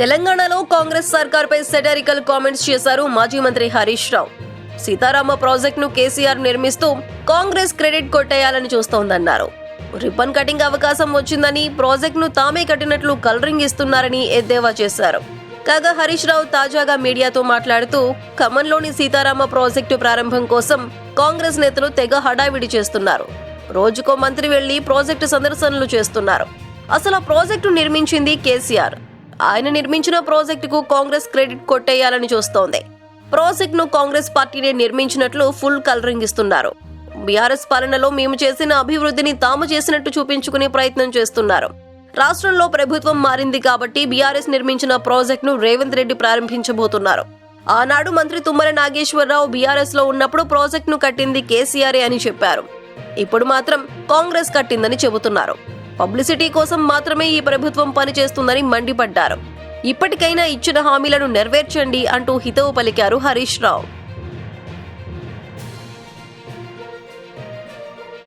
తెలంగాణలో Congress సర్కార్పై satirical comments చేశారు మాజీ మంత్రి హరీష్ రావు. సీతారామ ప్రాజెక్టును కేసీఆర్ నిర్మిస్తూ కాంగ్రెస్ క్రెడిట్ కొట్టేయాలని చూస్తోందన్నారు. రిబ్బన్ కటింగ్ అవకాశం వచ్చిందని ప్రాజెక్టును తామే కట్టినట్లు కలరింగ్ ఇస్తున్నారని ఎద్దేవా చేశారు. కాగా హరీష్ రావు తాజాగా మీడియాతో మాట్లాడుతూ ఖమ్మంలోని సీతారామ ప్రాజెక్టు ప్రారంభం కోసం కాంగ్రెస్ నేతలు తెగ హడావిడి చేస్తున్నారు. రోజుకో మంత్రి వెళ్ళి ప్రాజెక్టు సందర్శనలు చేస్తున్నారు. అసలు ఆ ప్రాజెక్టు నిర్మించింది కేసీఆర్. ఆయన నిర్మించిన ప్రాజెక్టుకు కాంగ్రెస్ క్రెడిట్ కొట్టేయాలని చూస్తోంది. ప్రాజెక్టును కాంగ్రెస్ పార్టీనే నిర్మించినట్లు ఫుల్ కలరింగ్ ఇస్తున్నారు. బీఆర్ఎస్ పాలనలో మేము చేసిన అభివృద్ధిని తాము చేసినట్టు చూపించుకునే ప్రయత్నం చేస్తున్నారు. రాష్ట్రంలో ప్రభుత్వం మారింది కాబట్టి బీఆర్ఎస్ నిర్మించిన ప్రాజెక్టును రేవంత్ రెడ్డి ప్రారంభించబోతున్నారు. ఆనాడు మంత్రి తుమ్మల నాగేశ్వరరావు బీఆర్ఎస్లో ఉన్నప్పుడు ప్రాజెక్టును కట్టింది కేసీఆర్ఏ అని చెప్పారు. ఇప్పుడు మాత్రం కాంగ్రెస్ కట్టిందని చెబుతున్నారు. పబ్లిసిటీ కోసం మాత్రమే ఈ ప్రభుత్వం పనిచేస్తుందని మండిపడ్డారు. ఇప్పటికైనా ఇచ్చిన హామీలను నెరవేర్చండి అంటూ హితవు పలికారు హరీష్ రావు.